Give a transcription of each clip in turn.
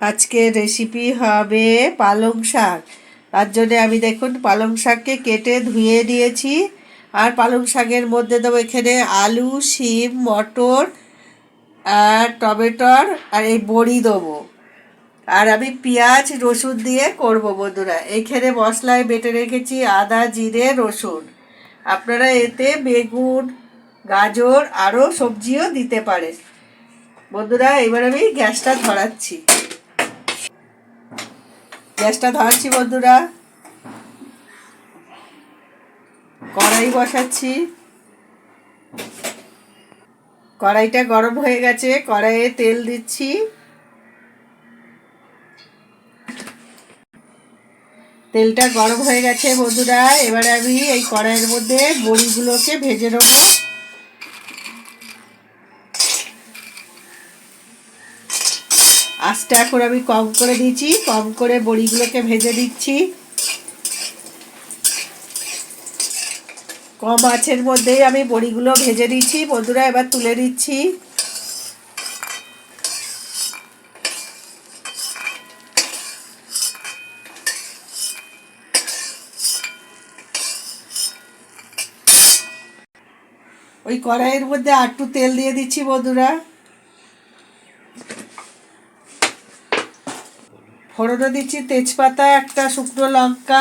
আজকে রেসিপি হবে পালং শাক। তার জন্যে আমি দেখুন পালং শাককে কেটে ধুয়ে নিয়েছি আর পালং শাকের মধ্যে দেবো এখানে আলু, শিম, মটর, আর টমেটোর, আর এই বড়ি দেবো। আর আমি পেঁয়াজ, রসুন দিয়ে করব বন্ধুরা। এইখানে মশলায় বেটে রেখেছি আদা, জিরে, রসুন। আপনারা এতে বেগুন, গাজর, আরও সবজিও দিতে পারেন। বন্ধুরা, এবার আমি গ্যাসটা ধরাচ্ছি। গ্যাসটা ধরাচ্ছি বন্ধুরা। কড়াই বসাচ্ছি। কড়াইটা গরম হয়ে গেছে, কড়াইয়ে তেল দিচ্ছি। তেলটা গরম হয়ে গেছে বন্ধুরা, এবারে আমি এই কড়াইয়ের মধ্যে বড়িগুলোকে ভেজে নেব। আস্তে এখন আমি কম করে দিচ্ছি কম করে বড়িগুলোকে ভেজে দিচ্ছি। কম আঁচের মধ্যেই আমি বড়িগুলো ভেজে দিচ্ছি, বন্ধুরা এবার তুলে দিচ্ছি ওই কড়াইয়ের মধ্যে আটটু তেল দিয়ে দিচ্ছি, বন্ধুরা। ফোড়নে দিচ্ছি তেজপাতা একটা শুকনো লঙ্কা।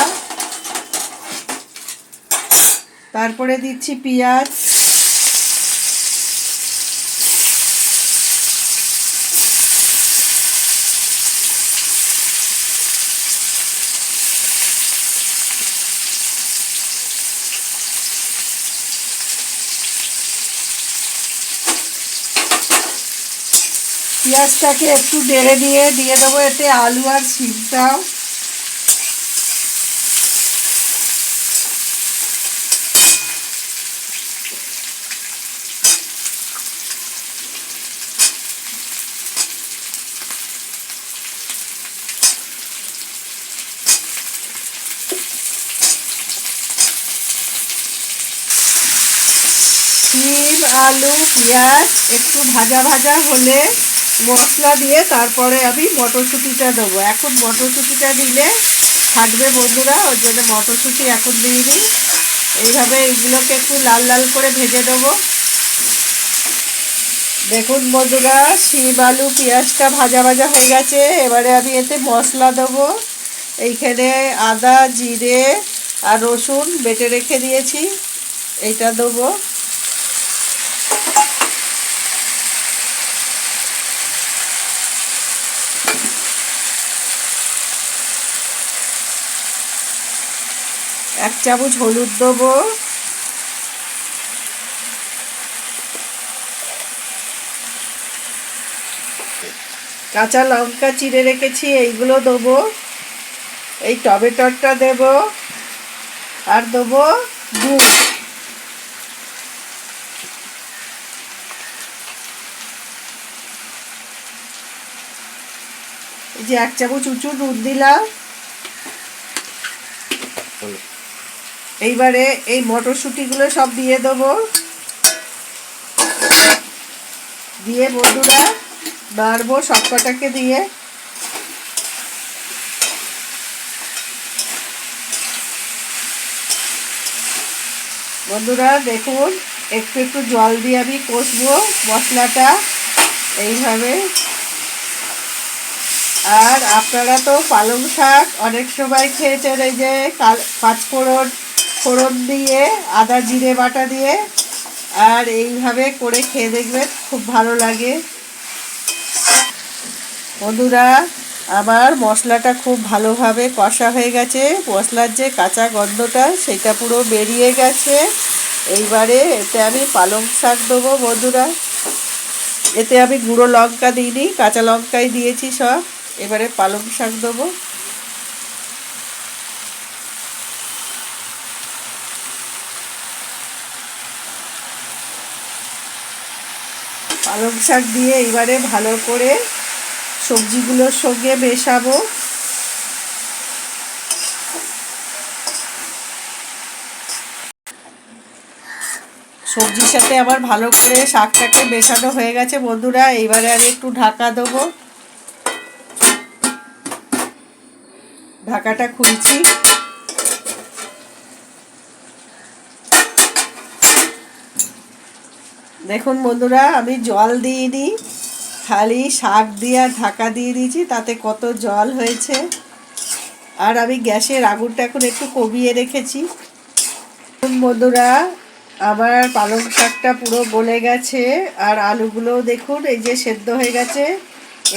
তারপরে দিচ্ছি পেঁয়াজ। পেঁয়াজটাকে একটু নেড়ে নিয়ে দিয়ে দেবো এতে আলু আর শিমটাও। শিম, আলু, পেঁয়াজ একটু ভাজা ভাজা হলে মশলা দিয়ে তারপরে আমি মটরশুঁটিটা দেবো। এখন মটরশুঁটিটা দিলে থাকবে বন্ধুরা ওর জন্য মটরশুঁটি এখন দিয়ে দিই এইভাবে এইগুলোকে একটু লাল লাল করে ভেজে দেবো। দেখুন বন্ধুরা, শিম, আলু, পেঁয়াজটা ভাজা ভাজা হয়ে গেছে। এবারে আমি এতে মশলা দেবো। এইখানে আদা, জিরে আর রসুন বেটে রেখে দিয়েছি। এইটা দেবো। এক চামচ হলুদ দেবো। কাঁচা লঙ্কা চিড়ে রেখেছি, এইগুলো দেবো। এই টমেটোটা দেব আর দেবো দুধ এই যে এক চামচ উঁচু দুধ দিলাম। এইবারে এই মটরশুঁটিগুলো সব দিয়ে দেবো। দিয়ে বন্ধুরা, নাড়বো সবকটাকে দিয়ে। বন্ধুরা, দেখুন, একটু একটু জল দিয়ে আমি কষবো মশলাটা এইভাবে। আর আপনারা তো পালং শাক অনেক সময় খেয়েছেন, এই যে কাল পাঁচফোড়ন ফোড়ন দিয়ে, আদা, জিরে বাটা দিয়ে, আর এইভাবে করে খেয়ে দেখবেন, খুব ভালো লাগে। বন্ধুরা, আমার মশলাটা খুব ভালোভাবে কষা হয়ে গেছে। মশলার যে কাঁচা গন্ধটা, সেটা পুরো বেরিয়ে গেছে। এইবারে এতে আমি পালং শাক দেবো, বন্ধুরা। এতে আমি গুঁড়ো লঙ্কা দিইনি, কাঁচা লঙ্কাই দিয়েছি সব। এবারে পালং শাক দেবো। পালং শাক দিয়ে এবারে ভালো করে সবজিগুলোর সঙ্গে মেশাবো। সবজির সাথে আবার ভালো করে শাকটাকে মেশানো হয়ে গেছে। বন্ধুরা এইবারে আর একটু ঢাকা দেবো। ঢাকাটা খুলছি। দেখুন বন্ধুরা, আমি জল দিইনি খালি শাক দিয়ে ঢাকা দিয়ে দিয়েছি, তাতে কত জল হয়েছে। আর আমি গ্যাসের আগুনটা এখন একটু কমিয়ে রেখেছি। বন্ধুরা, আমার পালং শাকটা পুরো গলে গেছে, আর আলুগুলোও দেখুন, এই যে সেদ্ধ হয়ে গেছে।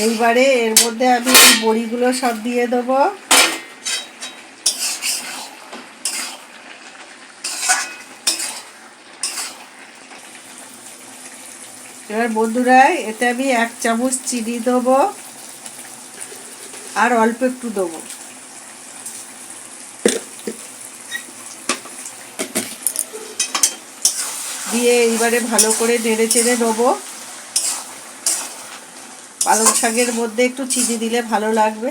এইবারে এর মধ্যে আমি বড়িগুলো সব দিয়ে দেবো। এবার বন্ধুরা, এতে আমি এক চামচ চিনি দেবো আর অল্প একটু দেবো। দিয়ে এইবারে ভালো করে নেড়ে চেড়ে নেব পালং শাকের মধ্যে একটু চিনি দিলে ভালো লাগবে।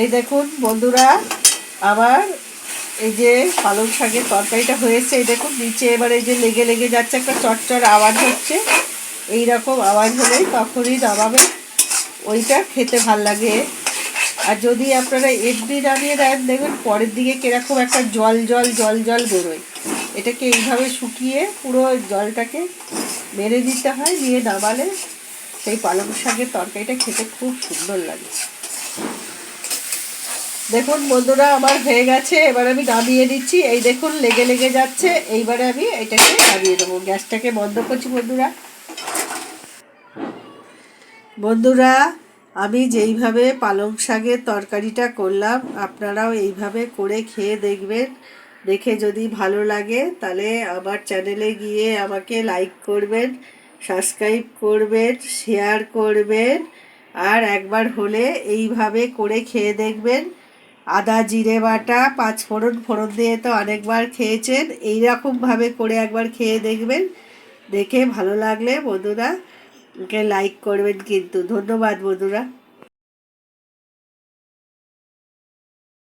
এই দেখুন বন্ধুরা, আমার এই যে পালং শাকের তরকারিটা হয়েছে, এই দেখুন, নিচে এবার এই যে লেগে লেগে যাচ্ছে একটা চটচট আওয়াজ হচ্ছে। এই রকম আওয়াজ হলেই তখনই নামাবে ওইটা খেতে ভালো লাগে। আর যদি আপনারা এমনি নামিয়ে দেন দেখবেন পরের দিকে কীরকম একটা জল জল জল জল বেরোয়। এটাকে এইভাবে শুকিয়ে পুরো জলটাকে মেরে দিতে হয় দিয়ে নামালে সেই পালং শাকের তরকারিটা খেতে খুব সুন্দর লাগে। দেখুন বন্ধুরা, আমার হয়ে গেছে। এবার আমি নামিয়ে দিচ্ছি এই দেখুন, লেগে লেগে যাচ্ছে। এইবারে আমি এটাকে নামিয়ে দেবো গ্যাসটাকে বন্ধ করছি বন্ধুরা। বন্ধুরা, আমি যেইভাবে পালং শাকের তরকারিটা করলাম, আপনারাও এইভাবে করে খেয়ে দেখবেন। দেখে যদি ভালো লাগে, তাহলে আমার চ্যানেলে গিয়ে আমাকে লাইক করবেন, সাবস্ক্রাইব করবেন, শেয়ার করবেন। আর একবার হলে এইভাবে করে খেয়ে দেখবেন। আদা, জিরে বাটা, পাঁচ ফোড়ন ফোড়ন দিয়ে তো অনেকবার খেয়েছেন। এই এইরকমভাবে করে একবার খেয়ে দেখবেন। দেখে ভালো লাগলে বন্ধুরা লাইক করবেন কিন্তু। ধন্যবাদ বন্ধুরা।